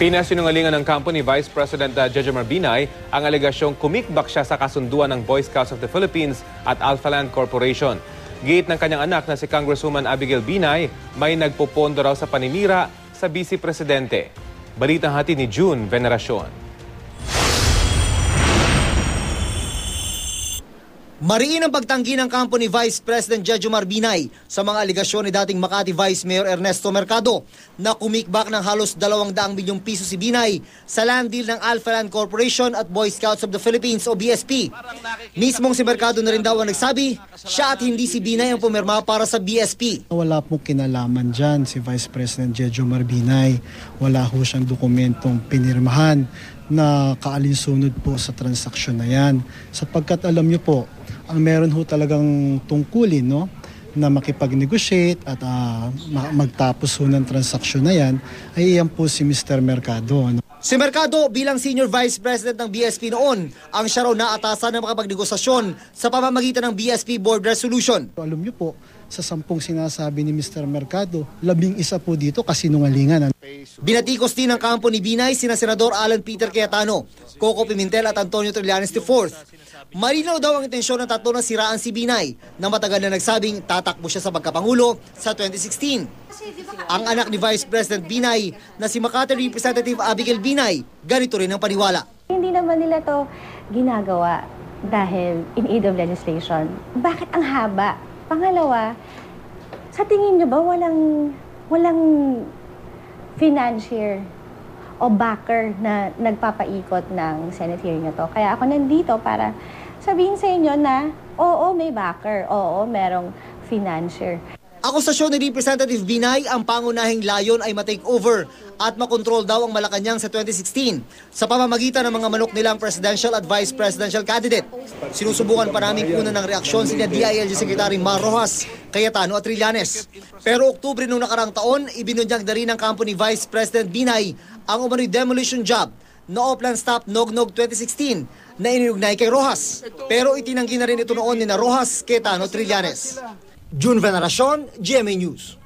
Pinasinungalingan ng kampo ni Vice President uh, Jejomar Binay ang alegasyong kumikbak siya sa kasunduan ng Boy Scouts of the Philippines at Alphaland Corporation. Gate ng kanyang anak na si Congresswoman Abigail Binay, may nagpopondo raw sa paninira sa Vice Presidente. Balitang hati ni June Veneracion. Mariin ang pagtanggi ng kampo ni Vice President Jejomar Binay sa mga aligasyon ni dating Makati Vice Mayor Ernesto Mercado na kumikbak ng halos 200 milyong piso si Binay sa land deal ng Alpha Land Corporation at Boy Scouts of the Philippines o BSP. Mismong si Mercado na rin daw ang nagsabi, siya at hindi si Binay ang pumirma para sa BSP. Wala po kinalaman dyan si Vice President Jejo Marbinay. Wala ho siyang dokumentong pinirmahan na kaalinsunod po sa transaksyon na yan. Sapagkat alam niyo po, ang meron ho talagang tungkulin no, na makipag-negotiate at ma- magtapos ho ng transaksyon na yan, ay iyan po si Mr. Mercado. Ano. Si Mercado bilang Senior Vice President ng BSP noon, ang siya raw naatasan na makapagnegosasyon sa pamamagitan ng BSP Board Resolution. Alam niyo po, sa sampung sinasabi ni Mr. Mercado, labing isa po dito kasinungalingan. Binatikos din ng kampo ni Binay sina Senador Alan Peter Cayetano, Coco Pimentel at Antonio Trillanes IV. Malinaw daw ang intensyon ng tatlo na siraan si Binay na matagal na nagsabing tatakbo siya sa pagkapangulo sa 2016. Ang anak ni Vice President Binay na si Makati Representative Abigail Binay, ganito rin ang paniwala. Hindi naman nila to ginagawa dahil in aid of legislation. Bakit ang haba? Pangalawa, sa tingin nyo ba walang, walang financier o backer na nagpapaikot ng Senate hearing to? Kaya ako nandito para sabihin sa inyo na oo, may backer. Oo, merong financier. Akusasyon ni Representative Binay, ang pangunahing layon ay matake over at makontrol daw ang Malacanang sa 2016 sa pamamagitan ng mga manok nilang presidential at vice presidential candidate. Sinusubukan pa namin una ng reaksyon sina DILG Secretary Mar Rojas, Cayetano at Trillanes. Pero Oktubre noong nakarang taon, ibinunyag na rin ng kampo ni Vice President Binay ang umano'y demolition job na Oplan Stop Nognog 2016 na iniugnay kay Rojas. Pero itinanggi na rin ito noon ni na Rojas, Cayetano, Trillanes. June Veneracion, GMA News.